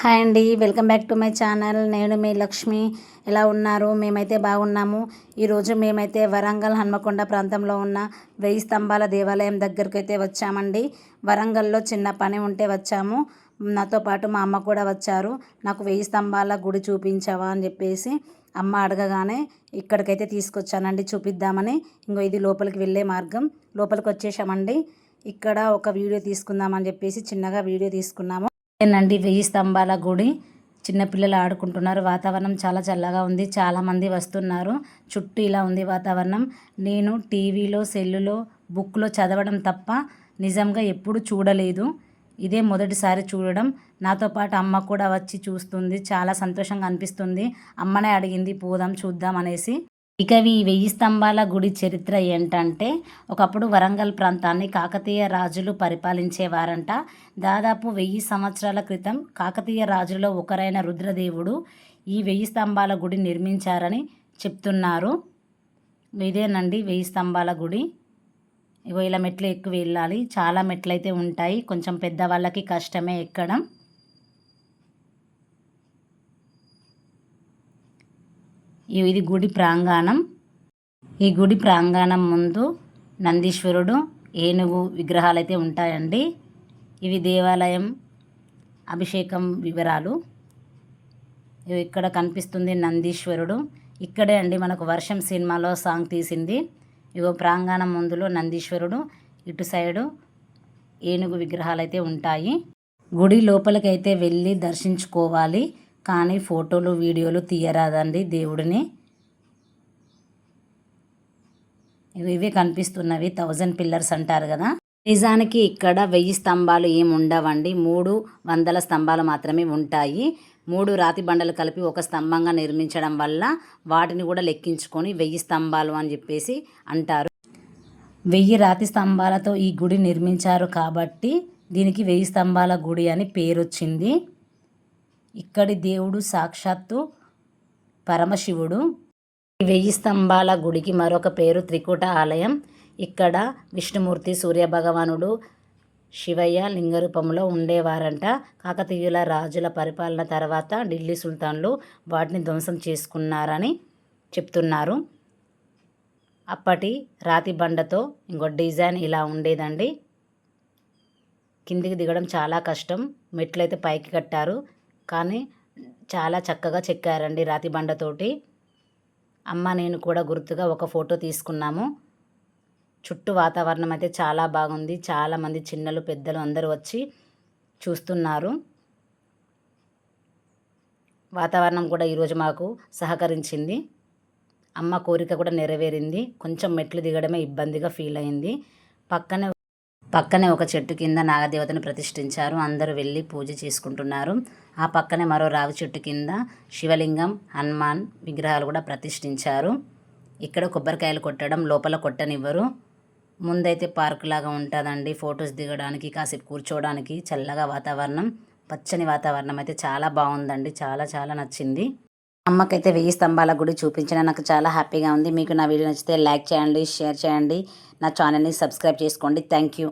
Hi అండి. Welcome back to my channel. నేను మీ లక్ష్మి. ఎలా ఉన్నారు? మేమైతే బాగున్నాము. ఈరోజు మేమైతే వరంగల్ హన్మకొండ ప్రాంతంలో ఉన్న వెయ్యి స్తంభాల దేవాలయం దగ్గరికి అయితే వచ్చామండి. వరంగల్లో చిన్న పని ఉంటే వచ్చాము. నాతో పాటు మా అమ్మ కూడా వచ్చారు. నాకు వెయ్యి స్తంభాల గుడి చూపించావా అని చెప్పేసి అమ్మ అడగగానే ఇక్కడికైతే తీసుకొచ్చానండి. చూపిద్దామని ఇంకో ఇది లోపలికి వెళ్ళే మార్గం. లోపలికి వచ్చేసామండి. ఇక్కడ ఒక వీడియో తీసుకుందామని చెప్పేసి చిన్నగా వీడియో తీసుకున్నాము. ఏనండి వెయ్యి స్తంభాల గుడి. చిన్నపిల్లలు ఆడుకుంటున్నారు. వాతావరణం చాలా చల్లగా ఉంది. చాలామంది వస్తున్నారు. చుట్టూ ఇలా ఉంది వాతావరణం. నేను టీవీలో సెల్లులో బుక్లో చదవడం తప్ప నిజంగా ఎప్పుడు చూడలేదు. ఇదే మొదటిసారి చూడడం. నాతో పాటు అమ్మ కూడా వచ్చి చూస్తుంది. చాలా సంతోషంగా అనిపిస్తుంది. అమ్మనే అడిగింది పోదాం చూద్దాం అనేసి. ఇక ఈ వెయ్యి స్తంభాల గుడి చరిత్ర ఏంటంటే ఒకప్పుడు వరంగల్ ప్రాంతాన్ని కాకతీయ రాజులు పరిపాలించేవారంట. దాదాపు వెయ్యి సంవత్సరాల క్రితం కాకతీయ రాజులలో ఒకరైన రుద్రదేవుడు ఈ వెయ్యి స్తంభాల గుడి నిర్మించారని చెప్తున్నారు. ఇదేనండి వెయ్యి స్తంభాల గుడి. ఇగో ఇలా మెట్లు ఎక్కువ వెళ్ళాలి. చాలా మెట్లు అయితే ఉంటాయి. కొంచెం పెద్దవాళ్ళకి కష్టమే ఎక్కడం. ఇది గుడి ప్రాంగణం. ఈ గుడి ప్రాంగణం ముందు నందీశ్వరుడు ఏనుగు విగ్రహాలు అయితే ఉంటాయండి. ఇవి దేవాలయం అభిషేకం వివరాలు. ఇక్కడ కనిపిస్తుంది నందీశ్వరుడు. ఇక్కడే అండి మనకు వర్షం సినిమాలో సాంగ్ తీసింది. ఇగో ప్రాంగణం ముందులో నందీశ్వరుడు ఇటు సైడు ఏనుగు విగ్రహాలు అయితే ఉంటాయి. గుడి లోపలికైతే వెళ్ళి దర్శించుకోవాలి. కానీ ఫోటోలు వీడియోలు తీయరాదండి దేవుడిని. ఇవే కనిపిస్తున్నవి థౌజండ్ పిల్లర్స్ అంటారు కదా. నిజానికి ఇక్కడ వెయ్యి స్తంభాలు ఏమి ఉండవండి. మూడు వందల స్తంభాలు మాత్రమే ఉంటాయి. మూడు రాతి బండలు కలిపి ఒక స్తంభంగా నిర్మించడం వల్ల వాటిని కూడా లెక్కించుకొని వెయ్యి స్తంభాలు అని చెప్పేసి అంటారు. వెయ్యి రాతి స్తంభాలతో ఈ గుడి నిర్మించారు కాబట్టి దీనికి వెయ్యి స్తంభాల గుడి అని పేరు వచ్చింది ఇక్కడి దేవుడు సాక్షాత్తు పరమశివుడు. వెయ్యి స్తంభాల గుడికి మరొక పేరు త్రికూట ఆలయం. ఇక్కడ విష్ణుమూర్తి సూర్యభగవానుడు శివయ్య లింగరూపంలో ఉండేవారంట. కాకతీయుల రాజుల పరిపాలన తర్వాత ఢిల్లీ సుల్తాన్లు వాటిని ధ్వంసం చేసుకున్నారని చెప్తున్నారు. అప్పటి రాతి బండతో ఇంకో డిజైన్ ఇలా ఉండేదండి. కిందికి దిగడం చాలా కష్టం. మెట్లయితే పైకి కట్టారు. కానీ చాలా చక్కగా చెక్కారండి రాతి బండతోటి అమ్మ నేను కూడా గుర్తుగా ఒక ఫోటో తీసుకున్నాము. చుట్టూ వాతావరణం అయితే చాలా బాగుంది. చాలామంది చిన్నలు పెద్దలు అందరూ వచ్చి చూస్తున్నారు. వాతావరణం కూడా ఈరోజు మాకు సహకరించింది. అమ్మ కోరిక కూడా నెరవేరింది. కొంచెం మెట్లు దిగడమే ఇబ్బందిగా ఫీల్ అయింది. పక్కనే పక్కనే ఒక చెట్టు కింద నాగదేవతను ప్రతిష్ఠించారు. అందరూ వెళ్ళి పూజ చేసుకుంటున్నారు. ఆ పక్కనే మరో రావి చెట్టు కింద శివలింగం హనుమాన్ విగ్రహాలు కూడా ప్రతిష్ఠించారు. ఇక్కడ కొబ్బరికాయలు కొట్టడం లోపల కొట్టనివ్వరు. ముందైతే పార్క్ లాగా ఉంటుందండి. ఫొటోస్ దిగడానికి కాసేపు కూర్చోవడానికి చల్లగా వాతావరణం పచ్చని వాతావరణం అయితే చాలా బాగుందండి. చాలా చాలా నచ్చింది. అమ్మకైతే వెయ్యి స్తంభాల గుడి చూపించిన నాకు చాలా హ్యాపీగా ఉంది. మీకు నా వీడియో నచ్చితే లైక్ చేయండి షేర్ చేయండి. నా ఛానల్ని సబ్స్క్రైబ్ చేసుకోండి. Thank you.